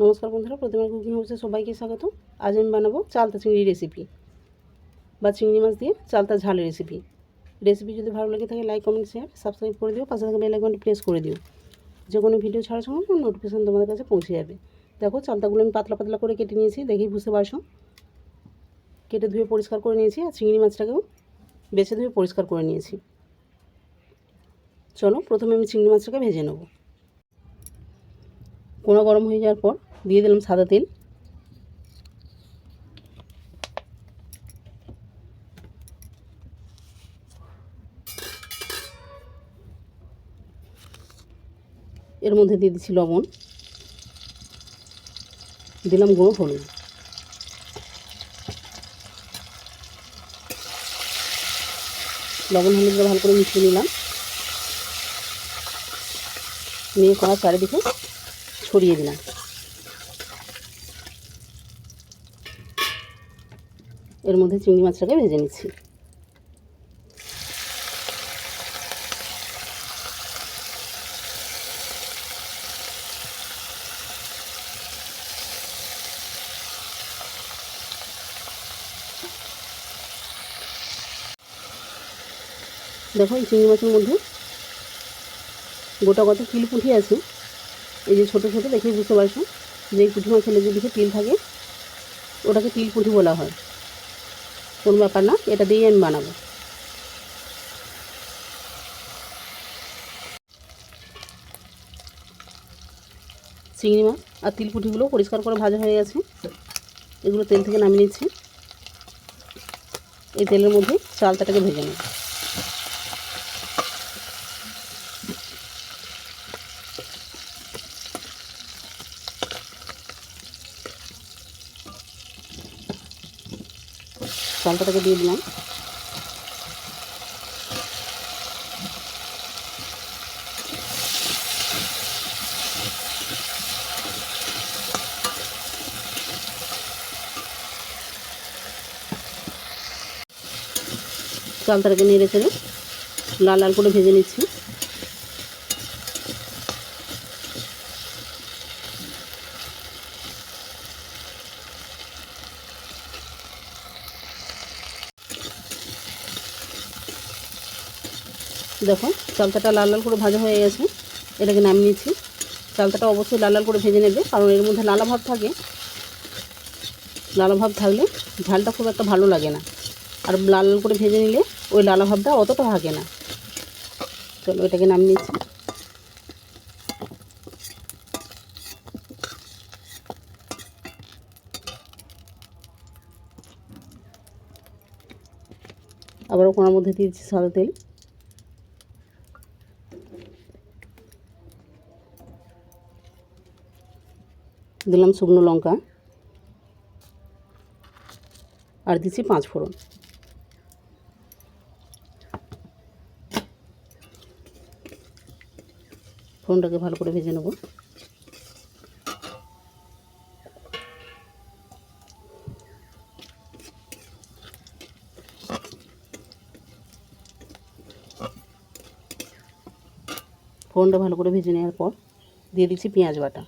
নমস্কার বন্ধুরা প্রতিমা কুকিং হাউসে সবাইকে স্বাগত আজ আমি বানাবো চালতা চিংড়ি রেসিপি বা চিংড়ি মাছ দিয়ে চালতা ঝালের রেসিপি রেসিপি যদি ভালো লেগে থাকে লাইক কমেন্ট শেয়ার সাবস্ক্রাইব করে দিও। পাশে থাকা বেল আইকনটি প্রেস করে দিও। যে কোনো ভিডিও ছাড়ার সঙ্গে নোটিফিকেশান তোমাদের কাছে পৌঁছে যাবে। দেখো, চালতাগুলো আমি পাতলা পাতলা করে কেটে নিয়েছি, দেখেই বুঝতে পারছ। কেটে ধুয়ে পরিষ্কার করে নিয়েছি আর চিংড়ি মাছটাকেও বেছে ধুয়ে পরিষ্কার করে নিয়েছি। চলো, প্রথমে আমি চিংড়ি মাছটাকে ভেজে নেব। কোনা গরম হয়ে যাওয়ার পর দিয়ে দিলাম সাদা তেল এর মধ্যে দিয়ে দিচ্ছি লবণ। দিলাম গুঁড়ো হলুদ। লবণ হলুদটা ভালো করে মিশিয়ে নিলাম। নিয়ে কড়া চারিদিকে ছড়িয়ে দিলাম। এর মধ্যে চিংড়ি মাছটাকে ভেজে নিচ্ছি। দেখো, এই চিংড়ি মাছের মধ্যে গোটা কত তিল পুঁটি আছে। এই যে ছোটো ছোটো দেখেই বুঝতে পারছ? যে এই পুঁটি মাছের লেজের দিকে তিল থাকে, ওটাকে তিল পুঁটি বলা হয়। কোনো ব্যাপার না, এটা দিয়ে আমি বানাবো। চিংড়ি মাছ আর তিলপুটিগুলো পরিষ্কার করে ভাজা হয়ে গেছে। এগুলো তেল থেকে নামিয়ে নিচ্ছি। এই তেলের মধ্যে চালটাটাকে ভেজে নেব। চালটাটাকে দিয়ে দিলাম। চালটাকে নেড়ে চেড়ে লাল লাল করে ভেজে নিচ্ছি। দেখো চালতাটা লাল লাল করে ভাজা হয়ে গেছে। এটাকে নামিয়ে নিচ্ছি। চালতাটা অবশ্যই লাল লাল করে ভেজে নেবে, কারণ এর মধ্যে লালা ভাব থাকে। লালা ভাব থাকলে ঝালটা খুব একটা ভালো লাগে না। আর লাল লাল করে ভেজে নিলে ওই লালা ভাবটা অতটা থাকে না। চলো, এটাকে নামিয়ে নিচ্ছি। আবারও কোনার মধ্যে দিয়ে দিচ্ছি সাদা তেল। দিলাম শুকনো লঙ্কা। আর দিচ্ছি পাঁচ ফোড়ন। ফোড়নটাকে ভালো করে ভেজে নেব। ফোড়নটা ভালো করে ভেজে নেওয়ার পর দিয়ে দিচ্ছি পেঁয়াজ বাটা।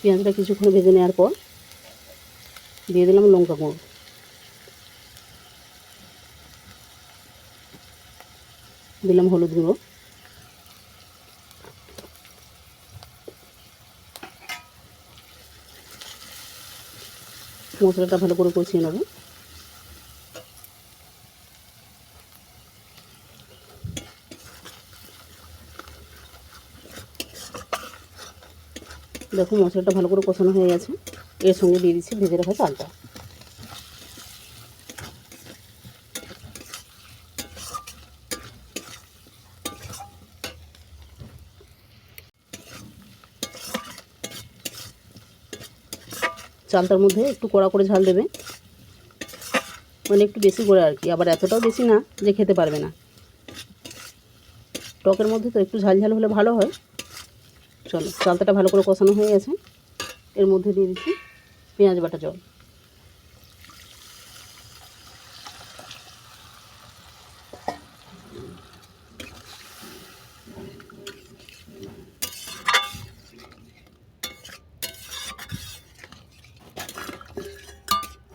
পেঁয়াজটা কিছুক্ষণ ভেজে নেওয়ার পর দিয়ে দিলাম লঙ্কা গুঁড়ো। দিলাম হলুদ গুঁড়ো। মশলাটা ভালো করে কষিয়ে নেব। দেখো মশলাটা ভালো করে কষানো হয়ে গেছে। এর সঙ্গে দিয়ে দিচ্ছি ভেজে রাখা চালটা। চালটার মধ্যে একটু কড়া করে ঝাল দেবে। মানে একটু বেশি করে আর কি, আবার এতটাও বেশি না যে খেতে পারবে না। টকের মধ্যে তো একটু ঝাল ঝাল হলে ভালো হয়। চলো, চালতাটা ভালো করে কষানো হয়ে গেছে। এর মধ্যে দিয়ে দিচ্ছি পেঁয়াজ বাটা জল।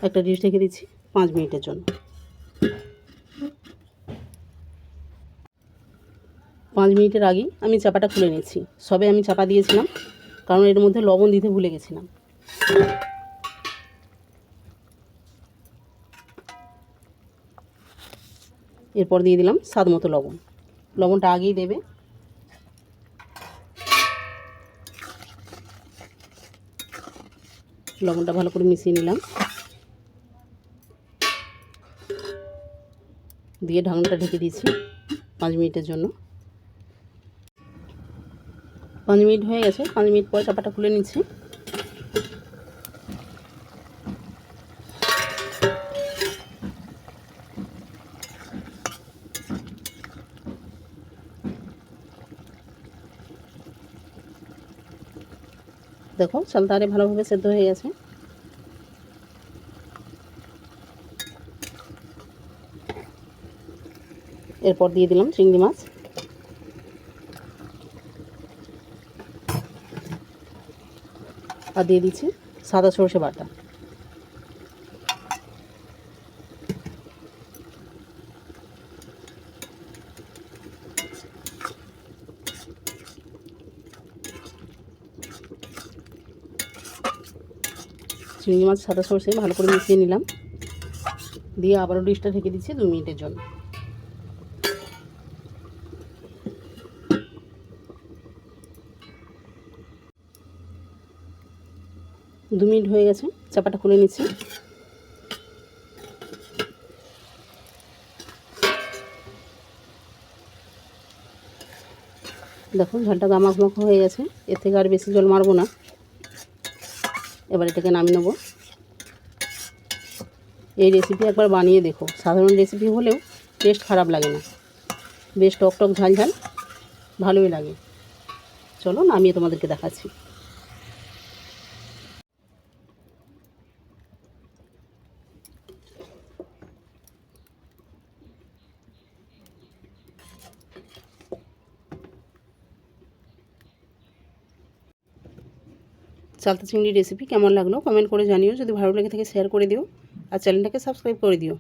একটা ডিশ ঢেকে দিচ্ছি পাঁচ মিনিটের জন্য। পাঁচ মিনিটের আগেই আমি চাপাটা খুলে নিচ্ছি সবে আমি চাপা দিয়েছিলাম, কারণ এর মধ্যে লবণ দিতে ভুলে গেছিলাম। এরপর দিয়ে দিলাম স্বাদ মতো লবণ। লবণটা আগেই দেবে। লবণটা ভালো করে মিশিয়ে নিলাম। দিয়ে ঢাকনাটা ঢেকে দিয়েছি পাঁচ মিনিটের জন্য। পাঁচ মিনিট হয়ে গেছে, পাঁচ মিনিট পরে চাপাটা খুলে নিচ্ছি। দেখো, চালটা আরে ভালোভাবে সেদ্ধ হয়ে গেছে। এরপর দিয়ে দিলাম চিংড়ি মাছ। আর দিয়ে দিচ্ছি, সাদা সরষে বাটা। চিংড়ি মাছ, সাদা সরষে ভালো করে মিশিয়ে নিলাম। দিয়ে আবারও ডিশটা ঢেকে দিচ্ছি দু মিনিটের জন্য। দু মিনিট হয়ে গেছে, চাপাটা খুলে নিচ্ছি। দেখো ঝালটা গামাক মাখো হয়ে গেছে, এর থেকে আর বেশি জল মারবো না। এবার এটাকে নামিয়ে নেব। এই রেসিপি একবার বানিয়ে দেখো। সাধারণ রেসিপি হলেও টেস্ট খারাপ লাগে না। বেশ টক টক ঝাল ঝাল, ভালোই লাগে। চলো, নামিয়ে তোমাদেরকে দেখাচ্ছি। চালতা চিংড়ি রেসিপি কেমন লাগল? কমেন্ট করে জানিও। যদি ভালো লেগে থাকে শেয়ার করে দিও। আর চ্যানেলটাকে সাবস্ক্রাইব করে দিও।